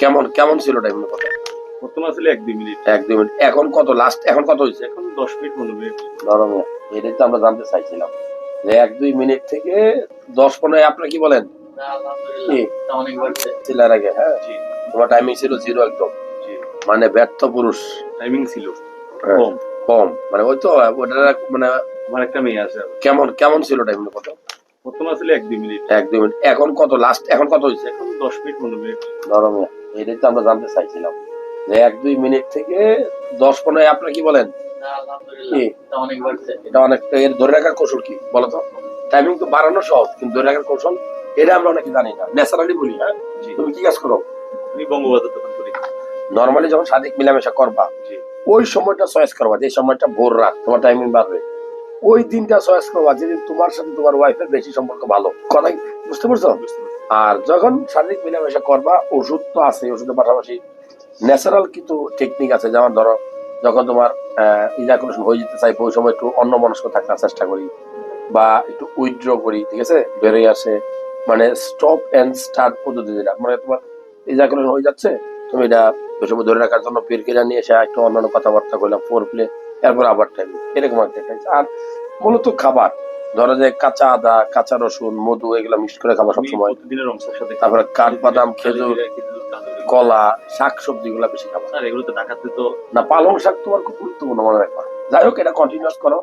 কেমন কেমন ছিল টাইম প্রথম আসলে এক দুই মিনিট। এক দুই মিনিট। এখন কত? লাস্ট এখন কত হয়েছে? এখন দশ মিনিট নরম এটাই তো আমরা জানতে চাইছিলাম। যে এক দুই মিনিট থেকে দশ পনেরো আপনার কি বলেন? কি? চিল্লার আগে হ্যাঁ? তোমার টাইমিং ছিল জিরো একদম। মানে ব্যর্থ পুরুষ। টাইমিং ছিল। হ্যাঁ, কম। কম। মানে ওই তো ওটা মানে আমার একটা মেয়ে আছে কেমন কেমন ছিল টাইম কত প্রথম আসলে এক দুই মিনিট। এক দুই মিনিট। এখন কত? লাস্ট এখন কত হয়েছে? এখন দশ মিনিট পনেরো মিনিট। নরম এটাই তো আমরা জানতে চাইছিলাম। যে এক দুই মিনিট থেকে দশ পনেরো আপনার কি বলেন? এটা অনেকটা এর ধরে রাখার কৌশল কি? বলতো টাইমিং তো বাড়ানো সহজ কিন্তু ধরে রাখার কৌশল এটা আমরা অনেকে জানি না। ন্যাচারালি বলি হ্যাঁ? তুমি কি কাজ করো? আমি বঙ্গবাজার দোকান করি। নর্মালি যখন শারীরিক মিলামেশা করবা ওই সময়টা চয়েস করবা যে সময়টা ভোর রাত তোমার টাইমিং বাড়বে ওই দিনটা চয়েস করবা যেদিন তোমার সাথে তোমার ওয়াইফের বেশি সম্পর্ক ভালো। কথা বুঝতে পারছ? বুঝতে পারছি। আর যখন শারীরিক মিলামেশা করবা, ওষুধ তো আছে ওষুধের পাশাপাশি ন্যাচারাল কিছু টেকনিক আছে, যেমন ধরো, যখন তোমার ইজাকুলেশন হয়ে যেতে চাই ওই সময় একটু অন্য মনস্ক থাকার চেষ্টা করি, বা একটু উইথড্র করি, ঠিক আছে? বেরিয়ে আসে মানে স্টপ এন্ড স্টার্ট পদ্ধতি যেটা মানে তোমার ইজাকুলেশন হয়ে যাচ্ছে, তুমি এটা ওই সময় ধরে রাখার জন্য পের কেনা নিয়ে এসে একটু অন্যান্য কথাবার্তা করলাম ফোর প্লে এরপর আবার টাইম এরকম আর মূলত খাবার ধরো যে কাঁচা আদা কাঁচা রসুন মধু এগুলো মিক্স করে খাব সবসময়। তারপরে কাঠ বাদাম খেজুর, কলা শাক সবজি গুলা বেশি খাব। স্যার এগুলো তো ঢাকাতে তো না পালং শাক তোমার খুব গুরুত্বপূর্ণ মনে রাখবা। যাই হোক এটা কন্টিনিউস করো।